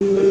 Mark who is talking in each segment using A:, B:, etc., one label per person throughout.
A: 흘리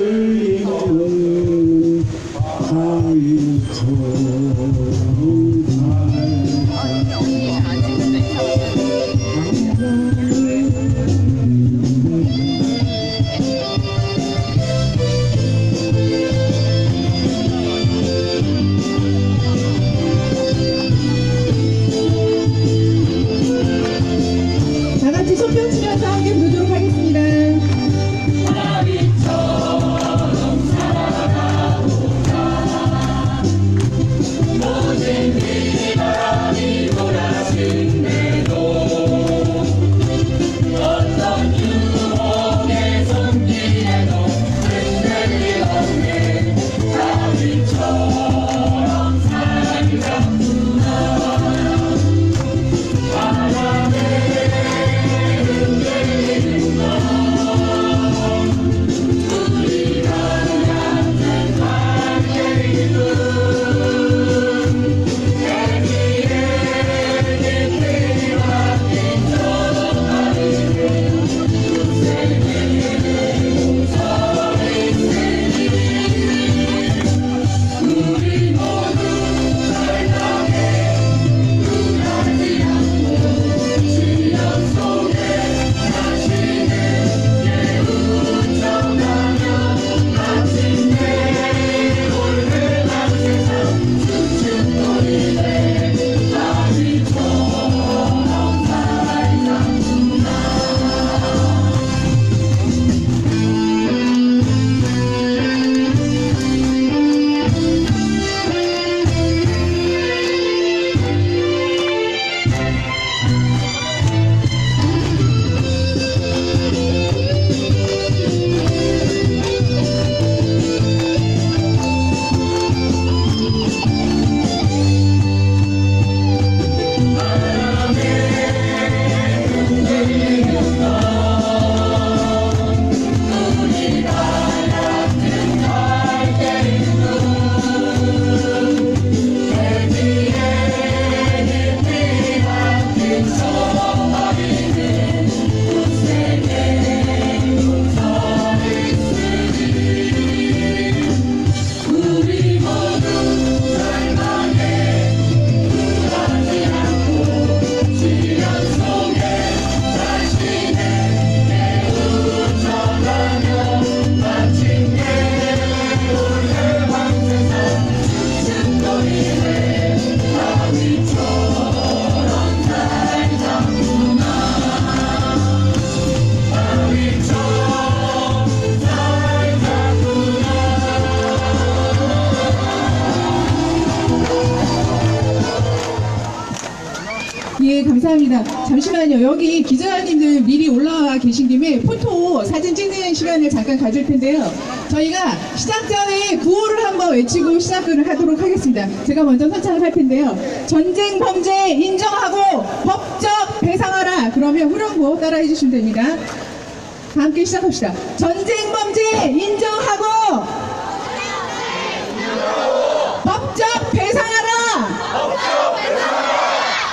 B: 감사합니다. 잠시만요. 여기 기자님들 미리 올라와 계신 김에 포토 사진 찍는 시간을 잠깐 가질 텐데요. 저희가 시작 전에 구호를 한번 외치고 시작을 하도록 하겠습니다. 제가 먼저 선창을 할 텐데요. 전쟁 범죄 인정하고 법적 배상하라. 그러면 후렴구 따라해 주시면 됩니다. 다 함께 시작합시다. 전쟁 범죄 인정하고 법적 배상하라.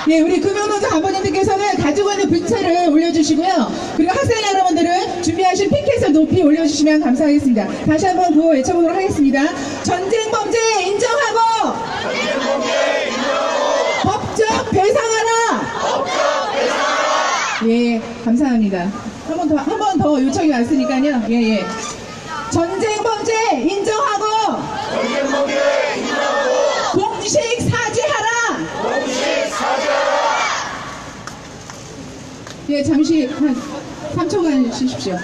B: 예, 우리 금융노조 간부님들께서는 가지고 있는 불체를 올려주시고요. 그리고 학생 여러분들은 준비하신 피켓을 높이 올려주시면 감사하겠습니다. 다시 한번 구호 외쳐보도록 하겠습니다. 전쟁 범죄 인정하고 법적 배상하라. 예, 감사합니다. 한 번 더, 한 번 더 요청이 왔으니까요. 예, 예. 전쟁 범죄 인정하고 공식 사죄하라. 예, 잠시 한 3초간 쉬십시오.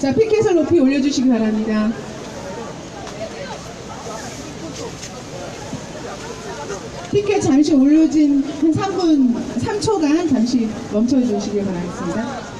B: 자, 피켓을 높이 올려주시기 바랍니다. 피켓 잠시 올려진 한 3분, 3초간 잠시 멈춰주시기 바라겠습니다.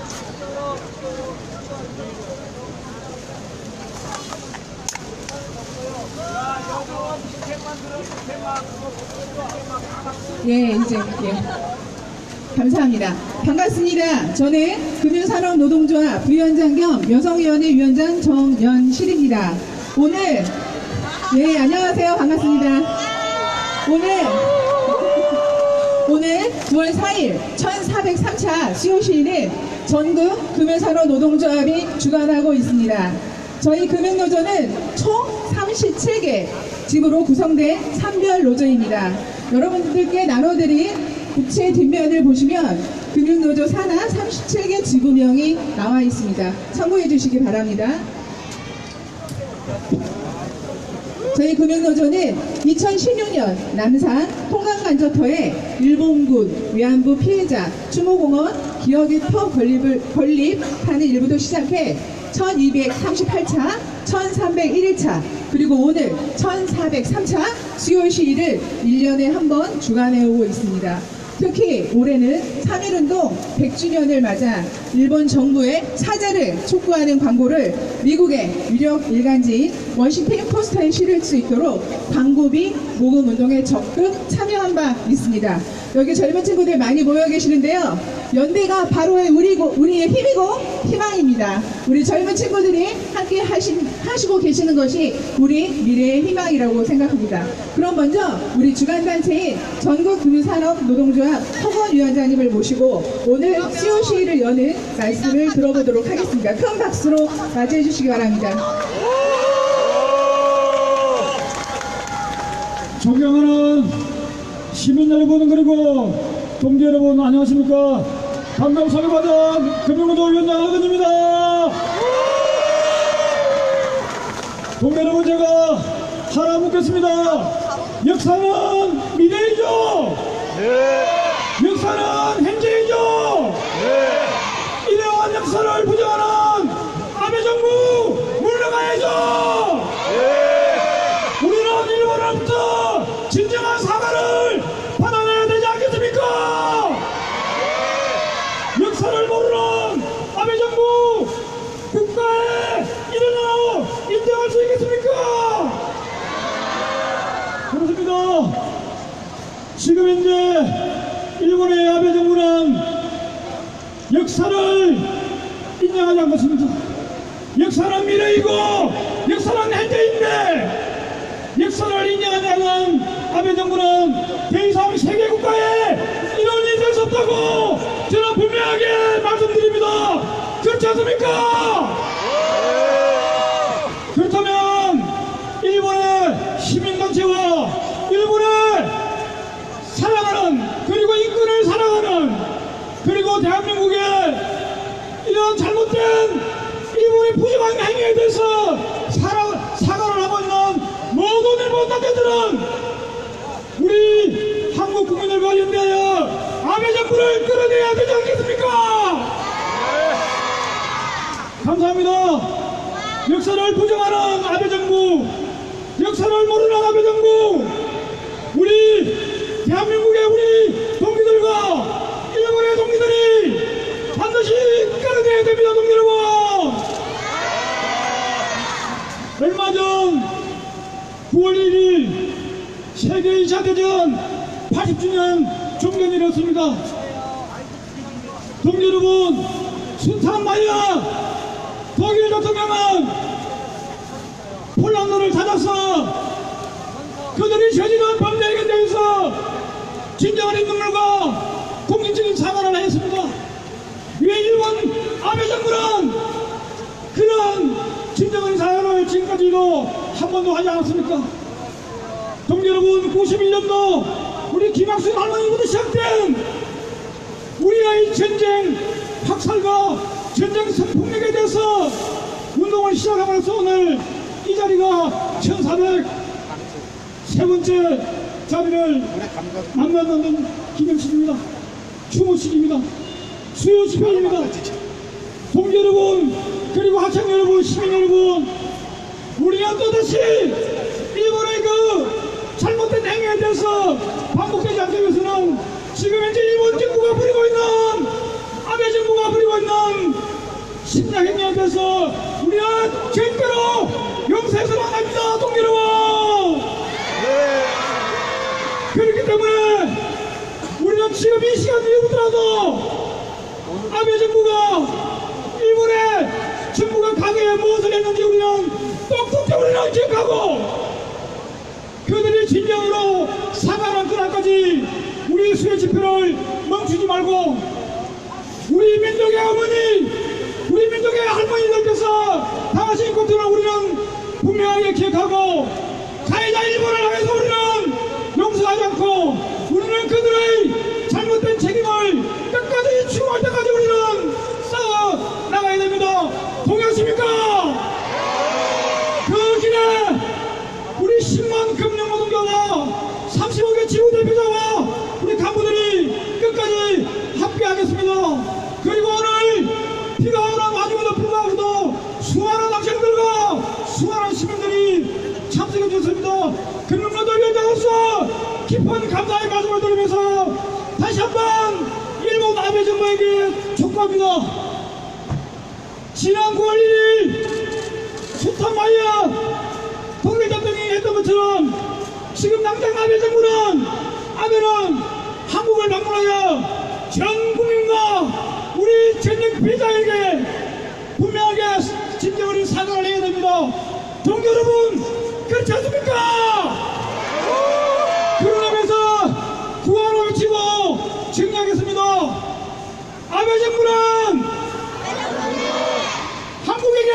B: 예, 이제, 예. 감사합니다. 반갑습니다. 저는 금융산업노동조합 부위원장 겸 여성위원회 위원장 정연실입니다. 오늘, 네, 안녕하세요. 반갑습니다. 오늘 오늘 9월 4일 1403차 수요시위는 전국 금연산업 노동조합이 주관하고 있습니다. 저희 금연노조는 총 37개 집으로 구성된 산별 노조입니다. 여러분들께 나눠드린 부채 뒷면을 보시면 금융노조 산하 37개 지구명이 나와 있습니다. 참고해 주시기 바랍니다. 저희 금융노조는 2016년 남산 통강간접터에 일본군 위안부 피해자 추모공원 기억의 터 건립을, 건립하는 일부터 시작해 1238차, 1301차, 그리고 오늘 1403차 수요 시위를 1년에 한 번 주관해 오고 있습니다. 특히 올해는 3.1운동 100주년을 맞아 일본 정부의 사죄를 촉구하는 광고를 미국의 유력 일간지인 워싱턴 포스트에 실을 수 있도록 광고비 모금 운동에 적극 참여한 바 있습니다. 여기 젊은 친구들 많이 모여 계시는데요. 연대가 바로 우리, 우리의 힘이고 희망입니다. 우리 젊은 친구들이 함께 하신, 하시고 계시는 것이 우리 미래의 희망이라고 생각합니다. 그럼 먼저 우리 주간단체인 전국금융산업노동조합 허건위원장님을 모시고 오늘 시위를 여는 말씀을 들어보도록 하겠습니다. 큰 박수로 맞이해 주시기 바랍니다.
A: 존경하는 시민 여러분 그리고 동지 여러분 안녕하십니까? 감명 소개받은 금융노조 위원장 하건입니다. 동지 여러분 제가 하나 묻겠습니다. 역사는 미래이죠? 역사는 현재이죠? 이러한 역사를 부정하는 아베 정부 물러가야죠 우리는 일본으로부터 진정한 사과를 받아내야 되지 않겠습니까? 역사를 모르는 아베 정부 국가에 일어나 인정할 수 있겠습니까? 그렇습니다. 지금 현재 일본의 아베 정부는 역사를 인정하지 않고 있습니다. 역사는 미래이고 역사는 현재인데 역사를 인정하지 않은 아베 정부는 더 이상 세계 국가에 이런 일이 될 수 없다고 저는 분명하게 말씀드립니다. 그렇지 않습니까? 그렇다면 일본의 시민단체와 일본의 사랑하는 그리고 인권을 사랑하는 그리고 대한민국의 잘못된 일본의 부정한 행위에 대해서 사랑, 사과를 하고 있는 모든 일본 단체들은 우리 한국 국민들과 연대하여 아베 정부를 끌어내야 되지 않겠습니까? 감사합니다. 역사를 부정하는 아베 정부, 역사를 모르는 아베 정부, 우리 대한민국의 우리 동기들과 세계 2차 대전 80주년 종전이었습니다. 동지 여러분, 순탄 마야 독일 대통령은 폴란드를 찾아서 그들이 저지른 범죄에 대해서 진정한 인물과 공식적인 사과를 했습니다. 왜 일본 아베 정부는 그런 진정한 사과를 지금까지도 한 번도 하지 않았습니까? 여러분, 91년도 우리 김학순 할머니부터 시작된 우리의 전쟁 학살과 전쟁 성폭력에 대해서 운동을 시작함으로써 오늘 이 자리가 1400세 번째 자리를 만나는 기념식입니다. 추모식입니다. 수요 집회입니다. 동지 여러분, 그리고 학생 여러분, 시민 여러분, 우리가 또다시 못된 행위에 대해서 반복되지 않기 위해서는 지금 현재 일본 정부가 부리고 있는 아베 정부가 부리고 있는 심장 행위에 대해서 우리는 절대로 용서해서는 안 동지 여러분! 그렇기 때문에 우리는 지금 이 시간 이후부터라도 아베 정부가 일본의 정부가 강에 무엇을 했는지 우리는 똑똑히 우리는 기억하고 진정으로 사과하는 그날까지 우리 수혜 집회를 멈추지 말고 우리 민족의 어머니, 우리 민족의 할머니들께서 당하신 고통을 우리는 분명하게 기억하고 가해자 일본을 향해서 우리는 용서하지 않고 우리는 그들의 잘못된 책임을 끝까지 추구할 때까지 우리는 싸워 나가야 됩니다. 동의하십니까? 그 길에 우리 10만 금융 노동자와 35개 지구 대표자와 우리 간부들이 끝까지 함께하겠습니다. 그리고 오늘 비가 오는 와중에도 불구하고도 수많은 학생들과 수많은 시민들이 참석해 주셨습니다. 금융노동위원장으로서 깊은 감사의 말씀을 드리면서 다시 한번 일본 아베 정부에게 촉구합니다. 지난 9월 1일 소탄마이야 대통령이 했던 것처럼 지금 당장 아베 정부는 아베는 한국을 방문하여 전 국민과 우리 전쟁 피해자에게 분명하게 진정 어린 사과를 해야 됩니다. 동료 여러분 그렇지 않습니까? 그런 의미에서 구호를 외치고 증명하겠습니다. 아베 정부는 한국에게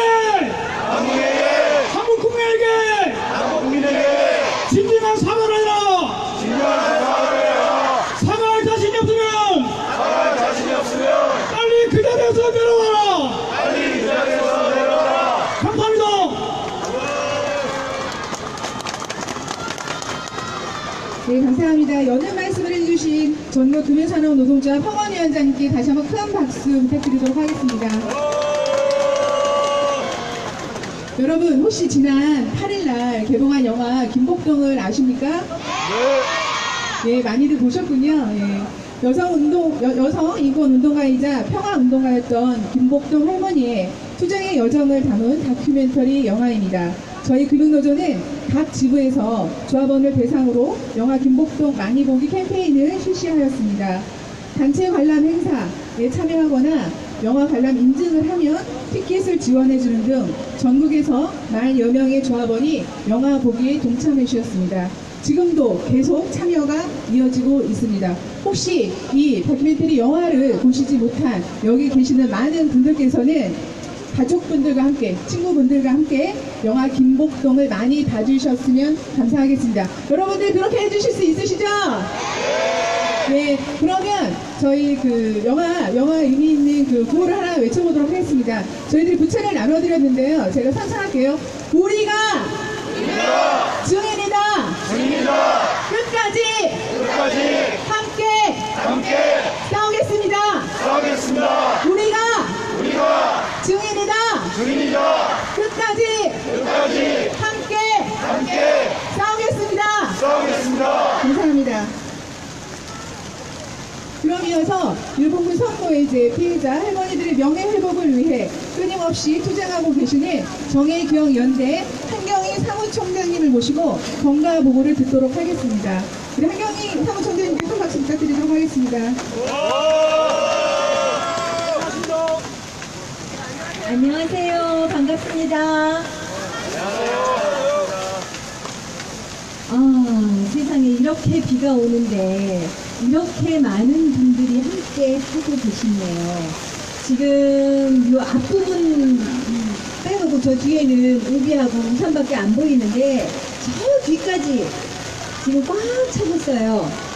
A: 한국 국민에게 진정한 사과를 해라 사과할 자신이 없으면 빨리 그 자리에서 내려와라 감사합니다
B: 네, 감사합니다. 연은 말씀을 전국 금융산업 노동자 평원위원장님께 다시 한번 큰 박수 부탁드리도록 하겠습니다. 여러분, 혹시 지난 8일날 개봉한 영화 김복동을 아십니까? 네, 많이들 보셨군요. 예. 여성 운동, 여, 성 인권 운동가이자 평화 운동가였던 김복동 할머니의 투쟁의 여정을 담은 다큐멘터리 영화입니다. 저희 금융노조는 각 지부에서 조합원을 대상으로 영화 김복동 많이 보기 캠페인을 실시하였습니다. 단체 관람 행사에 참여하거나 영화 관람 인증을 하면 티켓을 지원해주는 등 전국에서 만 여 명의 조합원이 영화 보기에 동참해 주셨습니다. 지금도 계속 참여가 이어지고 있습니다. 혹시 이 다큐멘터리 영화를 보시지 못한 여기 계시는 많은 분들께서는 가족분들과 함께, 친구분들과 함께 영화 김복동을 많이 봐주셨으면 감사하겠습니다. 여러분들 그렇게 해주실 수 있으시죠? 네, 그러면 저희 그 영화, 영화 의미 있는 그 구호를 하나 외쳐보도록 하겠습니다. 저희들이 부채를 나눠드렸는데요. 제가 선창할게요. 우리가, 증인이다. 끝까지, 함께, 싸우겠습니다. 우리가, 증 인이다. 끝까지, 함께, 싸우겠습니다. 감사합니다. 그럼 이어서 일본군 선고의 이제 피해자 할머니들의 명예 회복을 위해 끊임없이 투쟁하고 계시는 정혜경 연대 한경희 사무총장님을 모시고 건강 보고를 듣도록 하겠습니다. 우리 한경희 사무총장님께 큰 박수 부탁드리도록 하겠습니다.
C: 안녕하세요. 반갑습니다. 아, 세상에 이렇게 비가 오는데 이렇게 많은 분들이 함께 하고 계시네요. 지금 이 앞부분 빼놓고 저 뒤에는 우비하고 우산밖에 안 보이는데 저 뒤까지 지금 꽉 차고 어요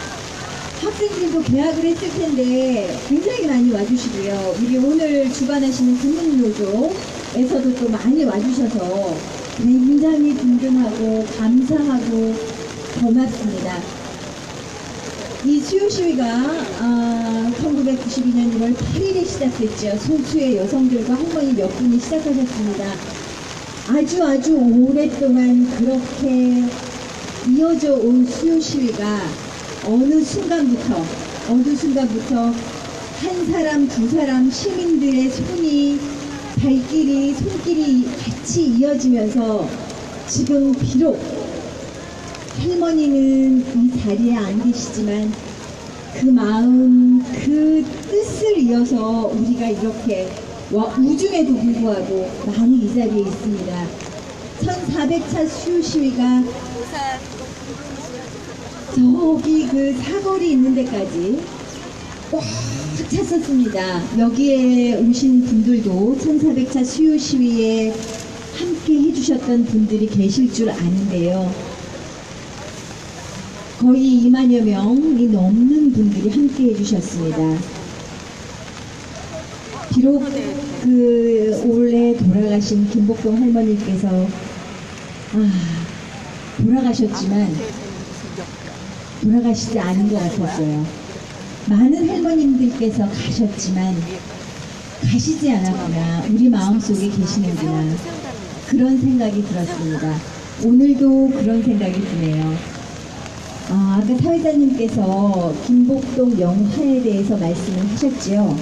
C: 학생들도 계약을 했을 텐데 굉장히 많이 와주시고요. 우리 오늘 주관하시는 국민노조에서도 또 많이 와주셔서 굉장히 든든하고 감사하고 고맙습니다. 이 수요 시위가 아, 1992년 1월 8일에 시작됐죠. 소수의 여성들과 할머니 몇 분이 시작하셨습니다. 아주 아주 오랫동안 그렇게 이어져 온 수요 시위가 어느 순간부터 어느 순간부터 한 사람 두 사람 시민들의 손이 발길이 손길이 같이 이어지면서 지금 비록 할머니는 이 자리에 안 계시지만 그 마음 그 뜻을 이어서 우리가 이렇게 와- 우중에도 불구하고 많이 이 자리에 있습니다. 1400차 수요 시위가 저기 그 사거리 있는 데까지 꽉 찼었습니다. 여기에 오신 분들도 1400차 수요 시위에 함께 해주셨던 분들이 계실 줄 아는데요. 거의 2만여 명이 넘는 분들이 함께 해주셨습니다. 비록 그 올해 돌아가신 김복동 할머니께서 아, 돌아가셨지만 돌아가시지 않은 것 같았어요. 많은 할머님들께서 가셨지만 가시지 않았구나. 우리 마음속에 계시는구나. 그런 생각이 들었습니다. 오늘도 그런 생각이 드네요. 아, 아까 사회자님께서 김복동 영화에 대해서 말씀을 하셨지요.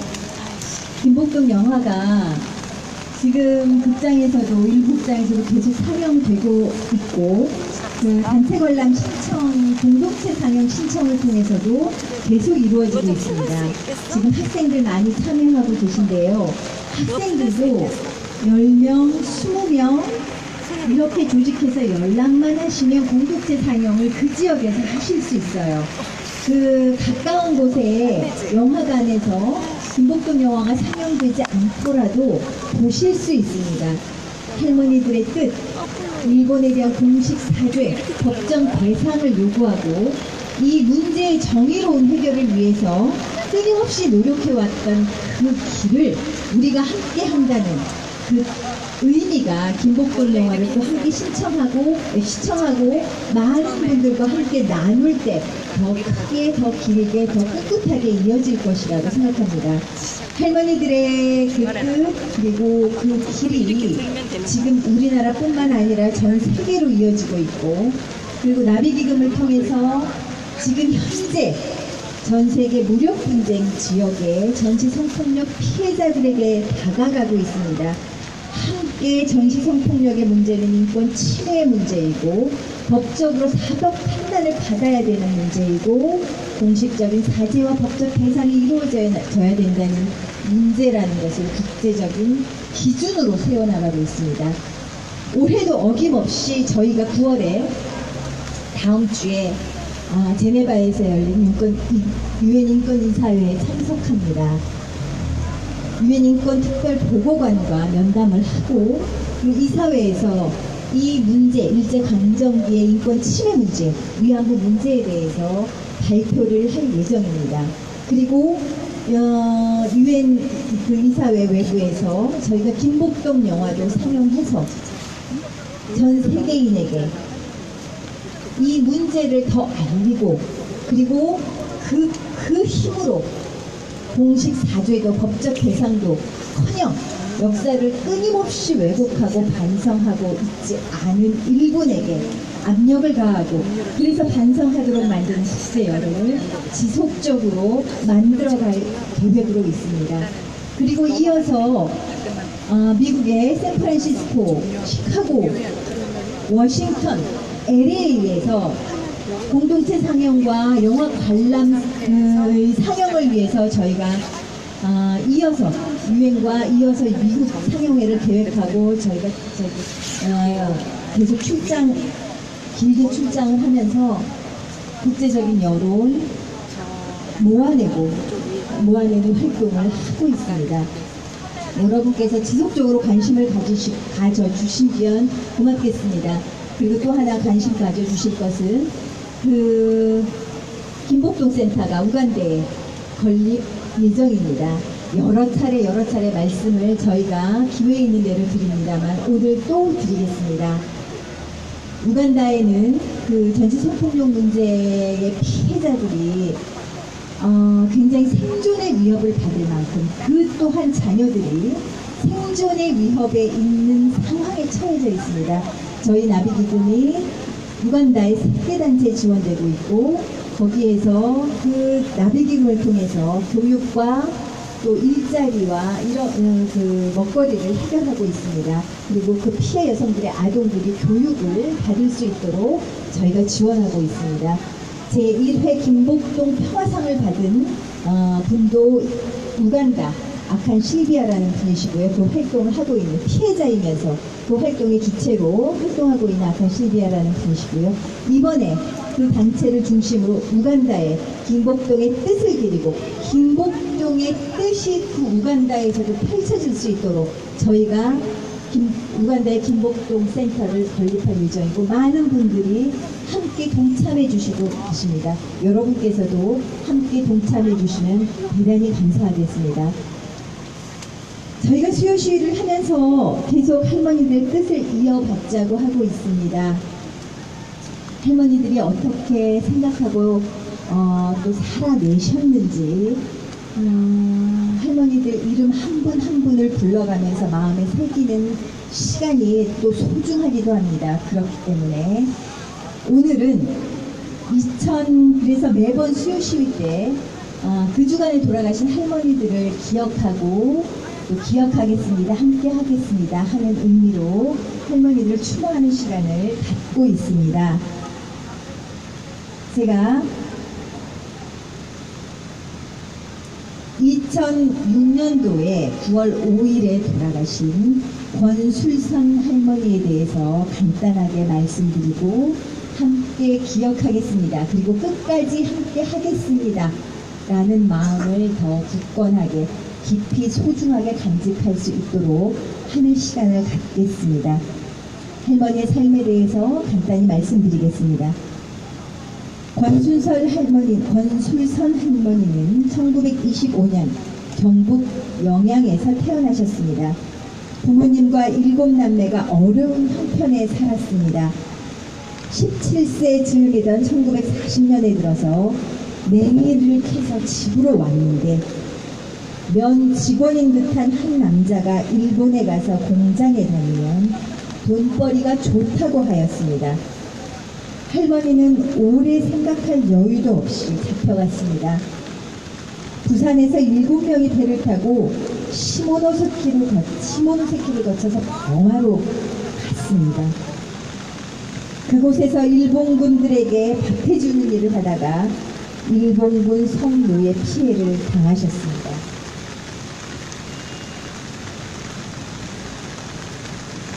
C: 김복동 영화가 지금 극장에서도 일부 극장에서도 계속 상영되고 있고 그 단체 관람 신청 공동체 상영 신청을 통해서도 계속 이루어지고 있습니다. 지금 학생들 많이 참여하고 계신데요. 학생들도 10명, 20명 이렇게 조직해서 연락만 하시면 공동체 상영을 그 지역에서 하실 수 있어요. 그 가까운 곳에 영화관에서 김복동 영화가 상영되지 않더라도 보실 수 있습니다. 할머니들의 뜻, 일본에 대한 공식 사죄, 법정 배상을 요구하고 이 문제의 정의로운 해결을 위해서 끊임없이 노력해왔던 그 길을 우리가 함께 한다는 그 의미가 김복동 영화를 또 함께 신청하고 시청하고 많은 분들과 함께 나눌 때 더 크게 더 길게 더 꿋꿋하게 이어질 것이라고 생각합니다. 할머니들의 그 뜻 그리고 그 길이 지금 우리나라뿐만 아니라 전 세계로 이어지고 있고 그리고 나비기금을 통해서 지금 현재 전 세계 무력 분쟁 지역의 전시 성폭력 피해자들에게 다가가고 있습니다. 함께 전시 성 폭력의 문제는 인권 침해 문제이고 법적으로 사법 판단을 받아야 되는 문제이고 공식적인 사죄와 법적 대상이 이루어져야 된다는 문제라는 것을 국제적인 기준으로 세워나가고 있습니다. 올해도 어김없이 저희가 9월에 다음 주에 아, 제네바에서 열린 유엔 인권이사회에 참석합니다. 유엔 인권 특별 보고관과 면담을 하고 그리고 이사회에서 이 문제, 일제 강점기의 인권 침해 문제, 위안부 문제에 대해서 발표를 할 예정입니다. 그리고 어, 유엔 그 이사회 외부에서 저희가 김복동 영화를 상영해서 전 세계인에게 이 문제를 더 알리고 그리고 그, 그 힘으로 공식 사죄도 법적 대상도 커녕 역사를 끊임없이 왜곡하고 반성하고 있지 않은 일본에게 압력을 가하고 그래서 반성하도록 만드는 국제여론을 지속적으로 만들어갈 계획으로 있습니다. 그리고 이어서 어, 미국의 샌프란시스코, 시카고, 워싱턴, LA에서 공동체 상영과 영화 관람 그, 상영을 위해서 저희가 아, 이어서 유엔과 이어서 미국 상영회를 계획하고 저희가 저기, 어, 계속 출장 길게 출장을 하면서 국제적인 여론 모아내고 모아내는 활동을 하고 있습니다. 여러분께서 지속적으로 관심을 가지시, 가져주시면 고맙겠습니다. 그리고 또 하나 관심 가져주실 것은 그 김복동 센터가 우간대에 건립 예정입니다. 여러 차례 여러 차례 말씀을 저희가 기회 있는 대로 드립니다만 오늘 또 드리겠습니다. 우간다에는 그 전시 성폭력 문제의 피해자들이 어, 굉장히 생존의 위협을 받을 만큼 그 또한 자녀들이 생존의 위협에 있는 상황에 처해져 있습니다. 저희 나비기금이 우간다에 세계 단체 지원되고 있고 거기에서 그 나비기금을 통해서 교육과 또 일자리와 이런 음, 그 먹거리를 해결하고 있습니다. 그리고 그 피해 여성들의 아동들이 교육을 받을 수 있도록 저희가 지원하고 있습니다. 제1회 김복동 평화상을 받은 어, 분도 우간다 아칸 실비아라는 분이시고요. 그 활동을 하고 있는 피해자이면서 그 활동의 주체로 활동하고 있는 아칸 실비아라는 분이시고요. 이번에 그 단체를 중심으로 우간다에 김복동의 뜻을 기리고 김복동의 뜻이 그 우간다에서도 펼쳐질 수 있도록 저희가 김- 우간다의 김복동 센터를 건립할 예정이고 많은 분들이 함께 동참해 주시고 계십니다. 여러분께서도 함께 동참해 주시면 대단히 감사하겠습니다. 저희가 수요 시위를 하면서 계속 할머니들 뜻을 이어받자고 하고 있습니다. 할머니들이 어떻게 생각하고 어, 또 살아내셨는지 음, 할머니들 이름 한분한 분을 불러가면서 마음에 새기는 시간이 또 소중하기도 합니다. 그렇기 때문에 오늘은 2000 그래서 매번 수요 시위 때 어, 그 주간에 돌아가신 할머니들을 기억하고 또 기억하겠습니다. 함께 하겠습니다. 하는 의미로 할머니들을 추모하는 시간을 갖고 있습니다. 제가 2006년도에 9월 5일에 돌아가신 권술선 할머니에 대해서 간단하게 말씀드리고 함께 기억하겠습니다. 그리고 끝까지 함께 하겠습니다. 라는 마음을 더 굳건하게 깊이 소중하게 간직할 수 있도록 하는 시간을 갖겠습니다. 할머니의 삶에 대해서 간단히 말씀드리겠습니다. 권순설 할머니, 권술선 할머니는 1925년 경북 영양에서 태어나셨습니다. 부모님과 일곱 남매가 어려운 형편에 살았습니다. 17세 즈음이던 1940년에 들어서 냉이를 캐서 집으로 왔는데 면 직원인 듯한 한 남자가 일본에 가서 공장에 다니면 돈벌이가 좋다고 하였습니다. 할머니는 오래 생각할 여유도 없이 잡혀갔습니다. 부산에서 일곱 명이 배를 타고 시모노세키를 거, 시모노세키를 거쳐서 병화로 갔습니다. 그곳에서 일본군들에게 밥해주는 일을 하다가 일본군 성노예 피해를 당하셨습니다.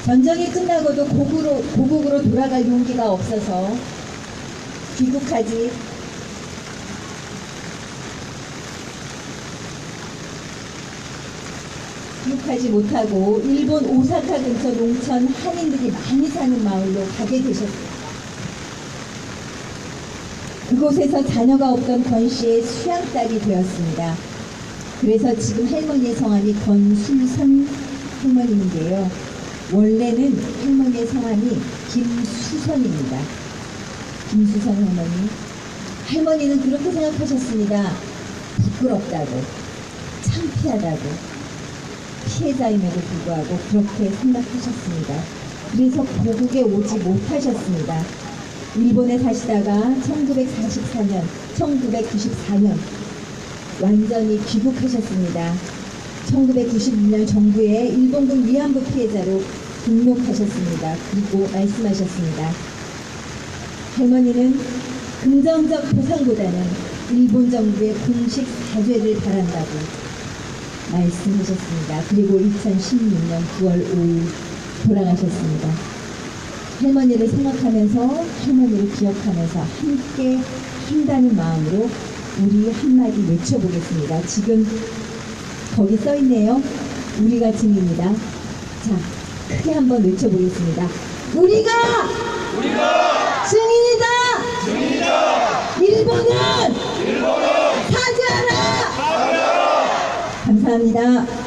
C: 전쟁이 끝나고도 고국으로, 고국으로 돌아갈 용기가 없어서 귀국하지 귀국하지 못하고 일본 오사카 근처 농촌 한인들이 많이 사는 마을로 가게 되셨습니다. 그곳에서 자녀가 없던 권 씨의 수양딸이 되었습니다. 그래서 지금 할머니의 성함이 권술선 할머니인데요. 원래는 할머니의 성함이 김수선입니다. 김수선 할머니. 할머니는 그렇게 생각하셨습니다. 부끄럽다고, 창피하다고, 피해자임에도 불구하고 그렇게 생각하셨습니다. 그래서 고국에 오지 못하셨습니다. 일본에 사시다가 1944년, 1994년 완전히 귀국하셨습니다. 1996년 정부에 일본군 위안부 피해자로 등록하셨습니다. 그리고 말씀하셨습니다. 할머니는 긍정적 보상보다는 일본 정부의 공식 사죄를 바란다고 말씀하셨습니다. 그리고 2016년 9월 5일 돌아가셨습니다. 할머니를 생각하면서 할머니를 기억하면서 함께 한다는 마음으로 우리 한마디 외쳐보겠습니다. 지금 거기 써 있네요. 우리가 증입니다. 자, 크게 한번 외쳐보겠습니다. 우리가 증인이다. 일본은 사죄하라. 감사합니다.